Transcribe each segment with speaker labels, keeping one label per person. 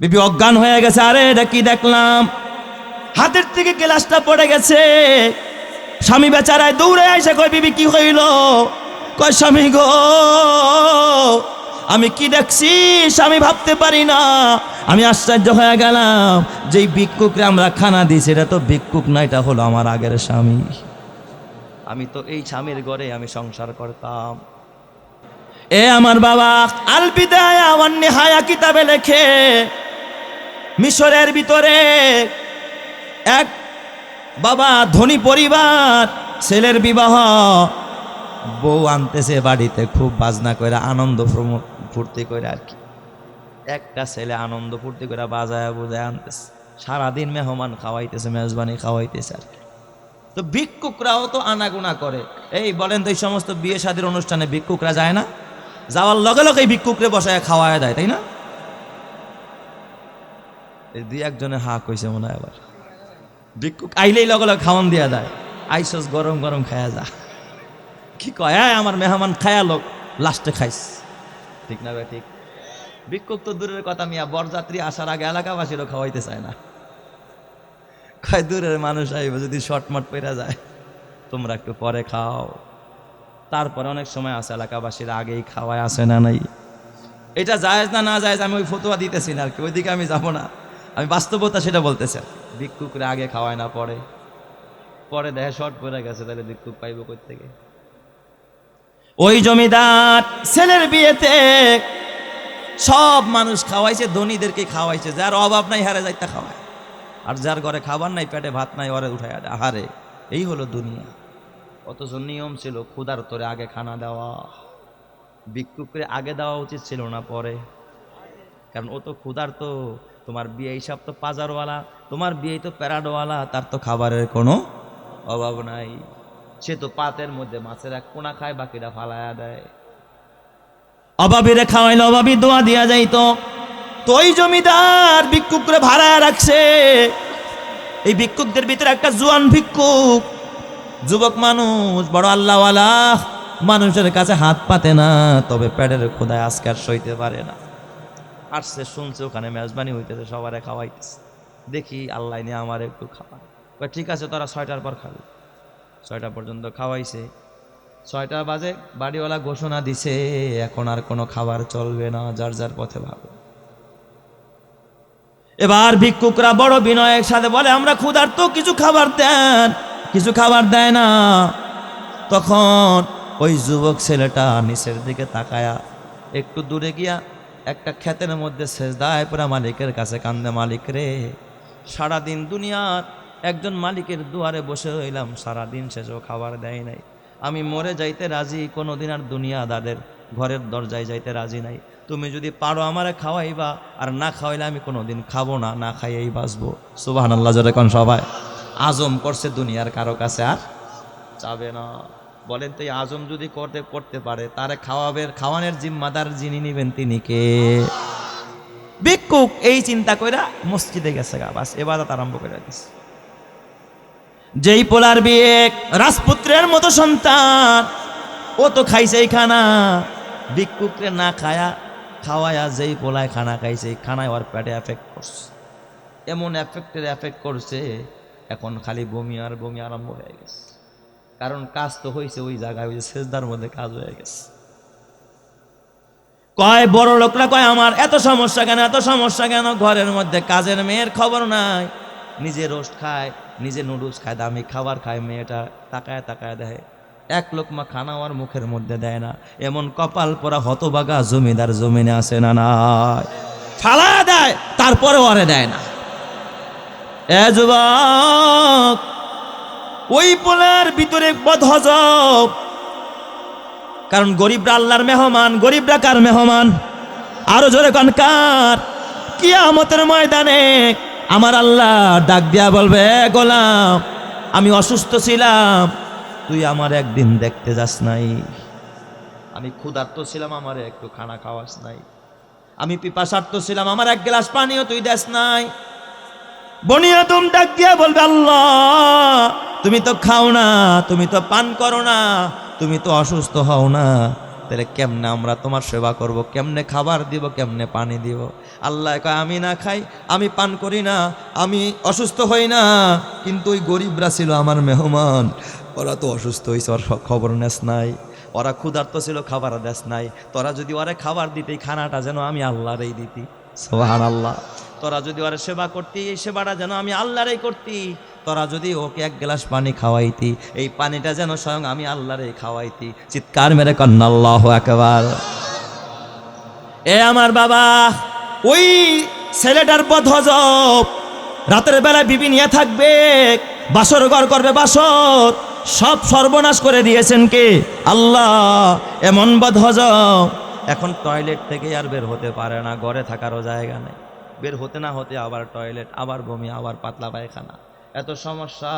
Speaker 1: বিবি অজ্ঞান হয়ে গেছে, আরে এটা কি দেখলাম? হাতের থেকে গ্লাসটা পড়ে গেছে। স্বামী বেচারায় দৌড়ে আইসে, কয়, বিবি, কি হইল? কয়, স্বামী গো, আমি কি দেখছি? স্বামী ভাবতে পারি না। আমি আশ্চর্য হয়ে গেলাম, যেই ভিক্ষুকরে আমরা খানা দিয়েছি এটা তো ভিক্ষুক না, এটা হলো আমার আগের স্বামী। আমি তো এই স্বামীর ঘরে আমি সংসার করতাম। এ আমার বাবা আল বিদায়া ওয়ান নিহায়া কিতাবে লেখে মিশরের ভিতরে এক বাবা ধনী পরিবার, ছেলের বিবাহ। বউ আনতেছে বাড়িতে, খুব বাজনা করে, আনন্দ ফুর্তি করে আর কি। একটা ছেলে আনন্দ ফুর্তি করে বাজায় বুঝায় আনতেছে। সারাদিন মেহমান খাওয়াইতেছে, মেজবানি খাওয়াইতেছে আর কি। তো ভিক্ষুকরাও তো আনাগুনা করে। এই বলেন তো এই সমস্ত বিয়ে শাদির অনুষ্ঠানে ভিক্ষুকরা যায় না? যাওয়ার লগে লগে ভিক্ষুকরে বসায় খাওয়ায় দেয়, তাই না? দুই একজনে হা কইছে মনে হয় আবার। ভিক্ষুক। আইলেই লগে লগে খাওয়ান দিয়া দেয় আইসস গরম গরম খায়া যা। কি কয় হ্যাঁ আমার মেহমান খায়া লোক লাস্টে খাইস। ঠিক না ভাই ঠিক। ভিক্ষুক তো দূরের কথা মিয়া বরযাত্রী আসার আগে এলাকাবাসীরও খাওয়াইতে চায় না। কয় দূরের মানুষ আইব যদি শর্টমট পেরা যায়। তোমরা একটু পরে খাও। তারপরে অনেক সময় আছে এলাকাবাসীরা আগেই খাওয়ায় আসে না নাই। এটা জায়েজ না না জায়েজ আমি ওই ফতোয়া দিতেছি না আর কি ওইদিকে আমি যাব না। আমি বাস্তবতা সেটা বলতেছি। আর কি। ভিক্ষুকরে আগে খাওয়ায় না, পরে। পরে দেখে শর্ট পড়ে গেছে, তাহলে ভিক্ষুক পাইব থেকে ওই জমিদার ছেলের বিয়েতে সব মানুষ খাওয়াইছে, ধনীদেরকে খাওয়াইছে, যার অভাব নাই, হারে যাইতে খাওয়ায়। আর যার ঘরে খাবার নাই, পেটে ভাত নাই, ওরে উঠায় আহারে, এই হলো দুনিয়া। অথচ নিয়ম ছিল, ক্ষুধার তোরে আগে খানা দেওয়া। ভিক্ষুকরে আগে দেওয়া উচিত ছিল না, পরে। কারণ ও তো ক্ষুধার তো তোমার বিয়ে হিসাব তো পাজারওয়ালা, তোমার বিয়ে তো প্যারাডওয়ালা, তার তো খাবারের কোনো অভাব নাই। সে তো পাতের মধ্যে মাছের এক কোনা খায়, বাকিটা ফালায়া দেয়। অভাবীরে খাওয়াইলে অভাবী দোয়া দিয়া যাইতো। তো ওই জমিদার ভিক্ষুকরে ভাড়া রাখছে। এই ভিক্ষুকদের ভিতরে একটা জুয়ান ভিক্ষুক। যুবক মানুষ, বড় আল্লাহওয়ালা। মানুষের কাছে হাত পাতে না, তবে প্যাডের খোদায় আজকে আর সইতে পারে না। আসছে, শুনছে, ওখানে মেজবানি হইতেছে, সবারে খাওয়াইতেছে। দেখি আল্লাহ নিয়ে আমার একটু খাওয়া ঠিক আছে, তোরা ছয়টার পর খাবি। ছয়টা পর্যন্ত খাওয়াইছে। ছয়টা বাজে, বাড়িওয়ালা ঘোষণা দিছে, এখন আর কোনো খাবার চলবে না, যার যার পথে ভাবে এবার ভিক্ষুকরা বড় বিনয়ের সাথে বলে, আমরা ক্ষুধার্ত, কিছু খাবার দেন। কিছু খাবার দেয় না। তখন ওই যুবক ছেলেটা নিচের দিকে তাকায়া একটু দূরে গিয়া একটা ক্ষেতের মধ্যে সেজদায় পুরা মালিকের কাছে কান্দে, মালিক রে, সারাদিন দুনিয়ার একজন মালিকের দুয়ারে বসে রইলাম, সারাদিন শেষও খাবার দেয় নাই। আমি মরে যাইতে রাজি, কোনোদিন আর দুনিয়াদারের ঘরের দরজায় যাইতে রাজি নাই। তুমি যদি পারো আমারে খাওয়াইবা, আর না খাওয়াইলে আমি কোনোদিন খাব না না খাইয়েই বাঁচবো। সুবাহ আল্লাহ কোন সবাই। আজম করছে দুনিয়ার কারও কাছে আর চাবে না। বলেন, তো আজম যদি করতে করতে পারে, তারে খাওয়াবে খাওয়ানোর জিম্মাদার যিনি নিবেন তিনি কে? ভিক্ষুক এই চিন্তা কইরা মসজিদে গেছে গা, বাস এবাদত আরম্ভ করে দিছে। যেই পোলার বিয়ে রাজপুত্রের মতো সন্তান, ও তো খাইছে খানা। ভিক্ষুকরে না খায়া, খাওয়ায়া যেই পোলায় খানা খাইছে খানায় ওর পেটে এফেক্ট করছে। এমন এফেক্টের এফেক্ট করছে, এখন খালি বমি আর বমি আরম্ভ হয়ে গেছে। কারণ কাজ তো হয়েছে ওই জায়গায়, ওই সেজদার মধ্যে কাজ হয়ে গেছে। কয়, বড় লোকরা কয়, আমার এত সমস্যা কেন, এত সমস্যা কেন? ঘরের মধ্যে কাজের মেয়ের খবর নাই। নিজে রোস্ট খায়, নিজে নুডলস খায়, দামি খাবার খায়, মেয়েটা তাকায় তাকায় দেয় এক লোকমা খানা ওর মুখের মধ্যে দেয় না। এমন কপাল পরা হতবাগা জমিদার জমিনে আসে না নাই। ফালা দেয় তারপরে ওরে দেয় না। এ যুবক ওই পোলার ভিতরে বদহজব কারণ গরিবরা আল্লাহর মেহমান, গরিবরা কার মেহমান? আরও জোরে কন, কার? কিয়ামতের ময়দানে আমার আল্লাহ ডাক দিয়া বলবে, "এ গোলাম, আমি অসুস্থ ছিলাম, তুই আমার একদিন দেখতে যাস নাই। আমি ক্ষুধার্ত ছিলাম, আমার একটু খানা খাওয়াস নাই। আমি পিপাসার্থ ছিলাম, আমার এক গ্লাস পানিও তুই দেস নাই। বনিয়া তুম ডাক দিয়া বলবে, আল্লাহ তুমি তো খাও না, তুমি তো পান করো না, তুমি তো অসুস্থ হও না। তাহলে কেমনে আমরা তোমার সেবা করব? কেমনে খাবার দিব? কেমনে পানি দিব? আল্লাহ কয়, আমি না খাই, আমি পান করি না, আমি অসুস্থ হই না। কিন্তু ওই গরিবরা ছিল আমার মেহমান, ওরা তো অসুস্থ হয়েছে ওর খবর নেস নাই। ওরা ক্ষুধার্ত ছিল, খাবার দেশ নাই। তোরা যদি ওরে খাবার দিতে, খানাটা যেন আমি আল্লাহরই দিতি। সোহান আল্লাহ তোরা যদি ওরে সেবা করতি, এই সেবাটা যেন আমি আল্লাহরই করতি। তোরা যদি ওকে এক গ্লাস পানি খাওয়াইতি, এই পানিটা যেন স্বয়ং আমি আল্লাহরই খাওয়াইতি। চিৎকার মেরে কন্যা, আল্লাহ একবার এ আমার বাবা, ওই ছেলেটার পথ হজব, রাতের বেলায় বিবি নিয়ে থাকবে, বাসর ঘর করবে বাসর, সব সর্বনাশ করে দিয়েছেন কে? আল্লাহ, এমন বদ হজব। এখন টয়লেট থেকে আর বের হতে পারে না, ঘরে থাকারও জায়গা নেই। বের হতে না হতে আবার টয়লেট, আবার বমি, আবার পাতলা পায়খানা। এত সমস্যা।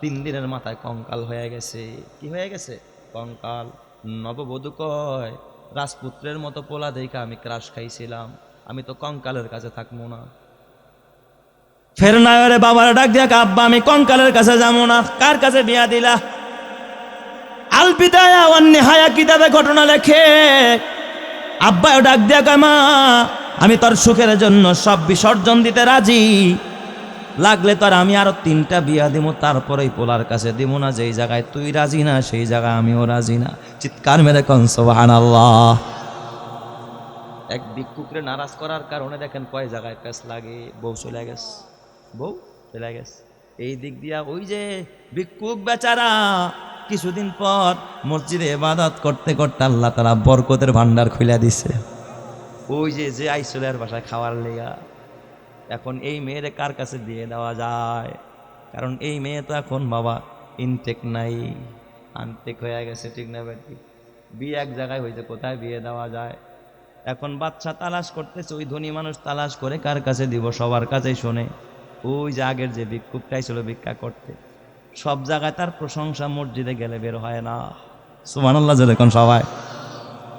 Speaker 1: তিন দিনের মাথায় কঙ্কাল হয়ে গেছে। কি হয়ে গেছে? কঙ্কাল। নববধূ কয়, রাজপুত্রের মতো পোলা দেখে আমি ক্রাশ খাইছিলাম। আমি তো কঙ্কালের কাছে থাকব না। ফের না রে বাবার ডাক দিয়া আব্বা, আমি কঙ্কালের কাছে যাব না। কার কাছে বিয়া দিলা? আলপিতায়া অন্য হায়া কিতাবে ঘটনা লেখে। আব্বা ডাক দিয়া মা, আমি তোর সুখের জন্য সব বিসর্জন দিতে রাজি। লাগলে তো আর আমি আরও তিনটা বিয়া দিব তারপরে পোলার কাছে দিব না, যেই জায়গায় তুই রাজি না, সেই জায়গায় আমিও রাজি না। চিৎকার মেরে কন সোহান আল্লাহ এক ভিক্ষুকরে নারাজ করার কারণে দেখেন কয় জায়গায় প্যাস লাগে, বউ চলে গেছে। বউ চলে গেছে। এই দিক দিয়া ওই যে ভিক্ষুক বেচারা, কিছুদিন পর মসজিদে ইবাদত করতে করতে আল্লাহ তারা বরকতের ভান্ডার খুলে দিছে। ওই যে যে আইসলের বাসায় খাওয়ার লেগা এখন এই মেয়েরে কার কাছে দিয়ে দেওয়া যায়? কারণ এই মেয়ে তো এখন বাবা ইনটেক নাই। আনটেক হয়ে গেছে, ঠিক না বেটি? বিয়ে এক জায়গায় হয়েছে, কোথায় বিয়ে দেওয়া যায়? এখন বাচ্চা তালাশ করতেছে, ওই ধনী মানুষ তালাশ করে কার কাছে দিব? সবার কাছেই শোনে। ওই যে আগের যে ভিক্ষুকটাই ছিল ভিক্ষা করতে। সব জায়গায় তার প্রশংসা মসজিদে গেলে বের হয় না। সুমানাল্লাহ যখন সবাই।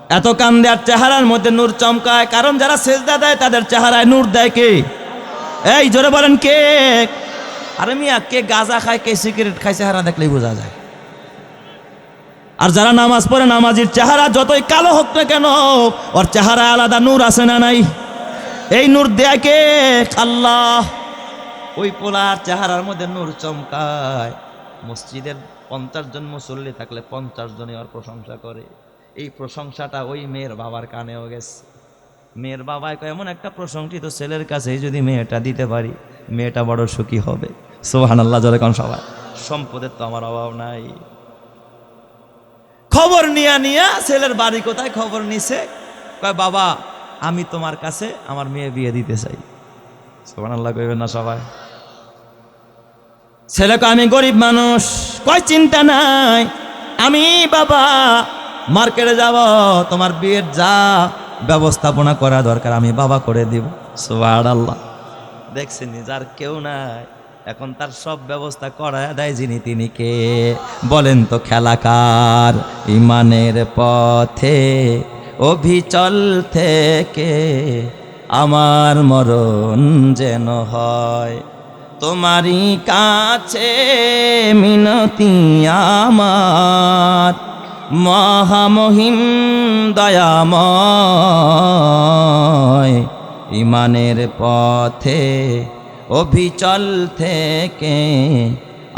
Speaker 1: এত কান দেওয়ার চেহারার মধ্যে নূর চমকায়। কারণ যারা সেজদা দেয়, তাদের চেহারায় নূর দেয় কে? এই, জোরে বলেন কে? আরে মিয়া, কে গাঁজা খায়, কে সিগারেট খায়, চেহারা দেখলেই বোঝা যায়। আর যারা নামাজ পড়ে, নামাজির চেহারা যতই কালো হোক না কেন, ওর চেহারা আলাদা নূর আছে না নাই? এই নূর দেয়া কে? আল্লাহ। ওই পোলার চেহারার মধ্যে নূর চমকায়। মসজিদের পঞ্চাশ জন মুসল্লি থাকলে পঞ্চাশ জনই ওর প্রশংসা করে। এই প্রশংসাটা ওই মেয়ের বাবার কানেও গেছে। মেয়ের বাবায় এমন একটা প্রশংসিত ছেলের কাছে যদি মেয়েটা দিতে পারি, মেয়েটা বড় সুখী হবে। সোহান আল্লাহ জলে কোন সবাই। সম্পদের তো আমার অভাব নাই। খবর নিয়া নিয়া ছেলের বাড়ি কোথায় খবর নিছে? কয়, বাবা, আমি তোমার কাছে আমার মেয়ে বিয়ে দিতে চাই। সোহান আল্লাহ কইবেন না সবাই। ছেলেকে আমি গরিব মানুষ। কয়, চিন্তা নাই। আমি বাবা, মার্কেটে যাব, তোমার বিয়ের যা ব্যবস্থাপনা করা দরকার আমি বাবা করে দিব। সোহান আল্লাহ দেখছেন যার কেউ নাই এখন তার সব ব্যবস্থা করা দেয় যিনি তিনি কে। বলেন তো খেলাকার ইমানের পথে অভিচল থেকে আমার মরণ যেন হয়। তোমারই কাছে মিনতি আমার মহামহিম দয়াময়, ইমানের পথে অভিচল থেকে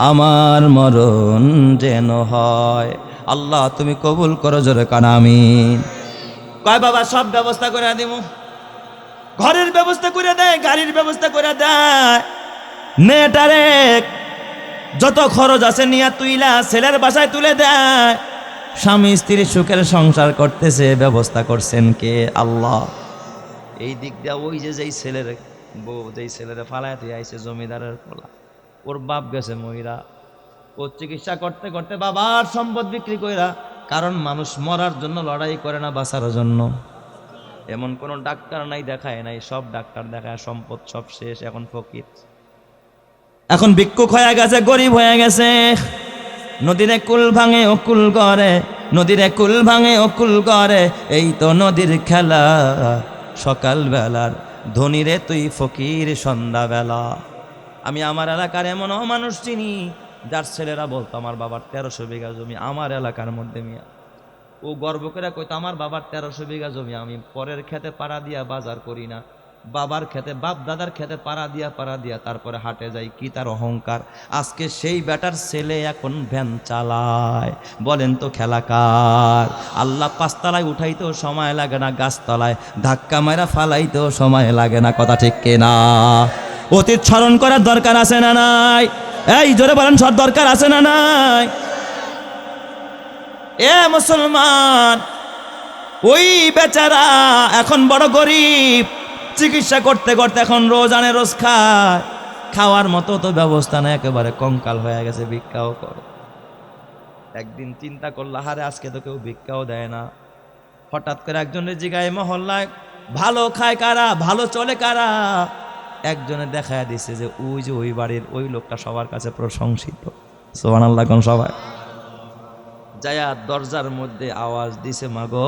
Speaker 1: আমার মরণ যেন হয়। আল্লাহ, তুমি কবুল করো জোরে কানামি কয় বাবা, সব ব্যবস্থা করে দিব? ঘরের ব্যবস্থা করে দেয়, গাড়ির ব্যবস্থা করে দেয়। মেয়েটারে যত খরচ আছে নিয়ে তুইলা, ছেলের বাসায় তুলে দেয়। স্বামী স্ত্রী সুখের সংসার করতেছে ব্যবস্থা করছেন কে? আল্লাহ। এই দিক দিয়া ওই যে যেই ছেলের বউ যেই ছেলের ফালায় তুই আইছে জমিদারের পোলা ওর বাপ গেছে মহিলা। ও চিকিৎসা করতে করতে বাবার সম্পদ বিক্রি কইরা কারণ মানুষ মরার জন্য লড়াই করে না বাঁচার জন্য। এমন কোনো ডাক্তার নাই দেখায় নাই সব ডাক্তার দেখায় সম্পদ সব শেষ এখন ফকির। এখন ভিক্ষুক হয়ে গেছে গরিব হয়ে গেছে। নদীরে কুল ভাঙে ও কুল করে নদীরে কুল ভাঙে ও কুল করে এই তো নদীর খেলা। সকাল বেলার ধনীরে তুই ফকির, সন্ধ্যাবেলা। আমি আমার এলাকার এমন মানুষ চিনি, যার ছেলেরা বলতো, আমার বাবার তেরোশো বিঘা জমি আমার এলাকার মধ্যে মিয়া। ও গর্ব করে কইতো, আমার বাবার তেরোশো বিঘা জমি আমি পরের খেতে পাড়া দিয়া বাজার করি না। বাবার খেতে বাপ দাদার খেতে পাড়া দিয়া পাড়া দিয়া তারপরে হাটে যাই, কি তার অহংকার? আজকে সেই বেটার ছেলে এখন ভ্যান চালায়। বলেন তো খেলাকার আল্লাহ পাঁচতলায় উঠাইতেও সময় লাগে না, গাছতলায় ধাক্কা মারা ফালাইতেও সময় লাগে না, কথা ঠিক কেনা অতীত স্মরণ করার দরকার আছে না নাই? এই, জোরে বলেন, সব দরকার আছে না নাই? এ মুসলমান, ওই বেচারা এখন বড় গরিব। চিকিৎসা করতে করতে এখন রোজ আনে রোজ খায়। খাওয়ার মতো তো ব্যবস্থা নেই, একেবারে কঙ্কাল হয়ে গেছে, ভিক্ষাও করে। একদিন চিন্তা করল হারে আজকে তো কেউ ভিক্ষাও দেয় না। হঠাৎ করে একজনের জিগায় মহল্লায়, ভালো খায় কারা? ভালো চলে কারা? একজনে দেখায় দিছে যে, ওই যে ওই বাড়ির ওই লোকটা সবার কাছে প্রশংসিত। সোহান আল্লাহ সবাই। যায়া দরজার মধ্যে আওয়াজ দিছে, মাগো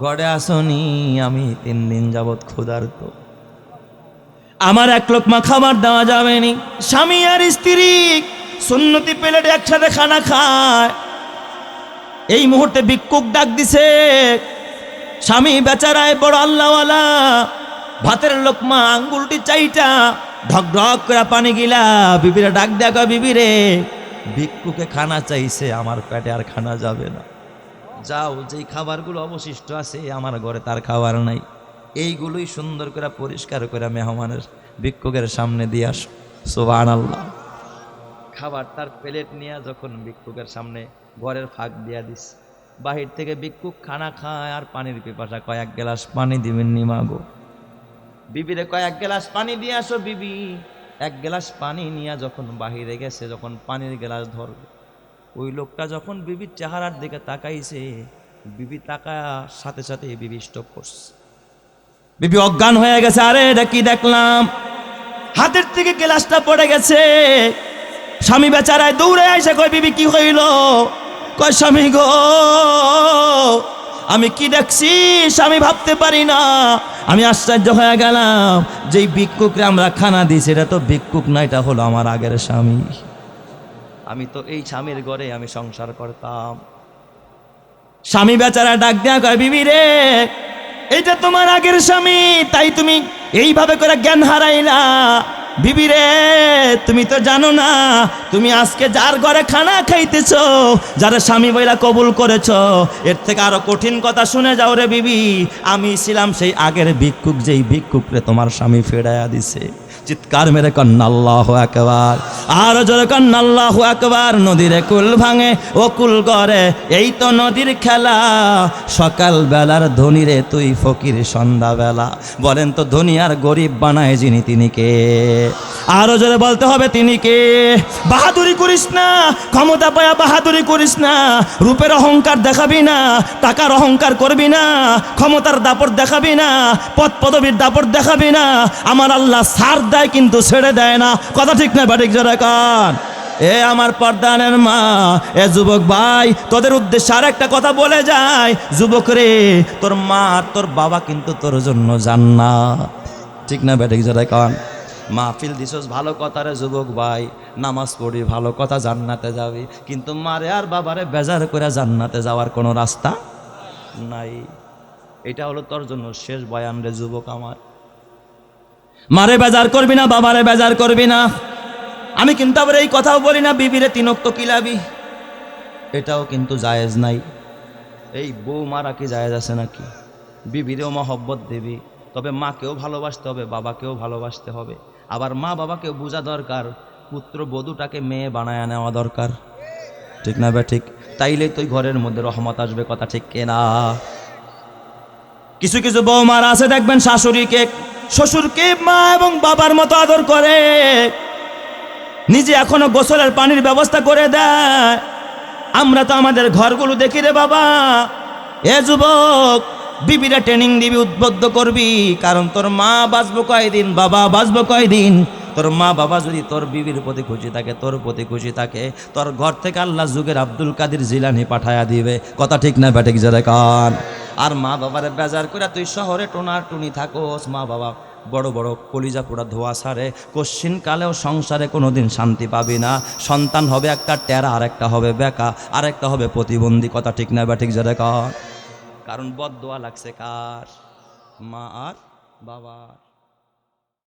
Speaker 1: ঘরে আসনি, আমি তিন দিন যাবৎ ক্ষুধার্ত। আমার এক লোকমা খাবার দেওয়া যাবে নি। স্বামী আর স্ত্রী, সুন্নতি প্লেট একসাথে খানা খায়। এই মুহূর্তে ভিক্ষুক ডাক দিছে, স্বামী বেচারায় বড় আল্লাহওয়ালা। ভাতের লোকমা আঙ্গুলটি চাইটা ঢক ঢক করে পানি গিলা বিবিরে ডাক দেখা বিবিরে, ভিক্ষুকে খানা চাইছে, আমার পেটে আর খানা যাবে না। যাও, যেই খাবারগুলো অবশিষ্ট আছে আমার ঘরে তার খাবার নাই। এইগুলোই সুন্দর করে, পরিষ্কার করে মেহমানের ভিক্ষুকের সামনে দিয়ে আস। সোবান আল্লাহ খাবার তার প্লেট নিয়ে যখন ভিক্ষুকের সামনে ঘরের ফাঁক দিয়া দিস, বাহির থেকে ভিক্ষুক খানা খায় আর পানির পিপাসা কয়েক গ্লাস পানি দিবেন নিমাগো বিবিরে কয়েক গ্লাস পানি দিয়ে আসো বিবি। এক গ্লাস পানি নিয়ে যখন বাহিরে গেছে, যখন পানির গ্লাস ধরবে ওই লোকটা যখন বিবির চেহারার দিকে তাকাইছে, বিবি তাকা সাথে সাথে বিবি স্টপ করছে। বিবি অজ্ঞান হয়ে গেছে, আরে এটা কি দেখলাম? হাতের থেকে গ্লাসটা পড়ে গেছে। স্বামী বেচারায় দৌড়ে আইসে, কয়, বিবি, কি হইল? কয়, স্বামী গো, আমি কি দেখছি? স্বামী ভাবতে পারি না। আমি আশ্চর্য হয়ে গেলাম, যেই ভিক্ষুকরে আমরা খানা দিয়েছি, এটা তো ভিক্ষুক না, এটা হলো আমার আগের স্বামী। আমি তো এই স্বামীর ঘরে আমি সংসার করতাম। স্বামী বেচারা ডাক দেয়া কয় বিবি রে এটা তোমার আগের স্বামী, তাই তুমি এইভাবে করে জ্ঞান হারাইলা। বিবি রে, তুমি তো জানো না, তুমি আজকে যার ঘরে খানা খাইতেছ, যারা স্বামী বইলা কবুল করেছ, এর থেকে আরও কঠিন কথা শুনে যাও রে বিবি। আমি ছিলাম সেই আগের ভিক্ষুক, যেই ভিক্ষুক রে তোমার স্বামী ফেরাইয়া দিছে। চিৎকার মেরে কন্যা, আল্লাহ একবার আর জোরে কন্যা, আল্লাহ একবার নদীরে কুল ভাঙে, ও কুল করে এই তো নদীর খেলা। সকাল বেলার ধনীরে তুই ফকির সন্ধ্যা বেলা বলেন তো ধনী আর গরিব বানায় যিনি, তিনি কে? আরও জোরে বলতে হবে, তিনি কে? বাহাদুরি করিস না, ক্ষমতা পায়া বাহাদুরি করিস না। রূপের অহংকার দেখাবি না, টাকার অহংকার করবি না। ক্ষমতার দাপট দেখাবি না পদ পদবীর দাপট দেখাবি না। আমার আল্লাহ সার দেয় কিন্তু ছেড়ে দেয় না। কথা ঠিক না বাটিক জোরে কান। এ আমার পর্দানের মা, এ যুবক ভাই, তোদের উদ্দেশ্যে আর একটা কথা বলে যায় যুবক রে, তোর মা আর তোর বাবা কিন্তু তোর জন্য জান্নাত। ঠিক না বেটিক জোরে কান? মাহফিল দিছস ভালো কথা রে যুবক ভাই। নামাজ পড়ি ভালো কথা, জান্নাতে যাবি। কিন্তু মারে আর বাবারে বেজার করে জান্নাতে যাওয়ার কোনো রাস্তা নাই। এটা হলো তোর জন্য শেষ বয়ান রে যুবক আমার। মারে বেজার করবি না, বাবারে বেজার করবি না। আমি কিন্তু আবার এই কথাও বলি না, বিবিরে তিনক্ত কিলাবি এটাও কিন্তু জায়েজ নাই। এই বউ মারা কি জায়েজ আছে নাকি? বিবিরেও মহব্বত দেবি, তবে মাকেও ভালোবাসতে হবে, বাবাকেও ভালোবাসতে হবে। আবার মা বাবাকেও বোঝা দরকার, পুত্র বধূটাকে মেয়ে বানায় নেওয়া দরকার। ঠিক না বে, ঠিক? তাইলে তুই ঘরের মধ্যে রহমত আসবে, কথা ঠিক কেনা? কিছু কিছু বৌমার আছে, দেখবেন শাশুড়িকে শ্বশুরকে মা এবং বাবার মতো আদর করে। নিজে এখনও গোসলের পানির ব্যবস্থা করে দেয়। আমরা তো আমাদের ঘরগুলো দেখি রে বাবা। এ যুবক, বিবিরা ট্রেনিং দিবি উদ্বুদ্ধ করবি। কারণ তোর মা বাঁচবো কয়দিন, বাবা বাঁচবো কয়দিন? তোর মা বাবা যদি তোর বিবির প্রতি খুশি থাকে, তোর প্রতি খুশি থাকে, তোর ঘর থেকে আল্লাহ যুগের আব্দুল কাদির জিলানি পাঠায়া দিবে। কথা ঠিক না, ব্যাটিক জোরে কান। আর মা বাবার বেজার করে তুই শহরে টোনার টুনি থাকোস। মা বাবা বড় বড় কলিজা পোড়া ধোয়া সারে, কশ্চিন কালেও সংসারে কোনোদিন শান্তি পাবি না। সন্তান হবে একটা টেরা আর একটা হবে বেকা আর একটা হবে প্রতিবন্ধী। কথা ঠিক না, ব্যাটিক জোরে কান। কারণ বদ দোয়া লাগছে কার? মা আর বাবা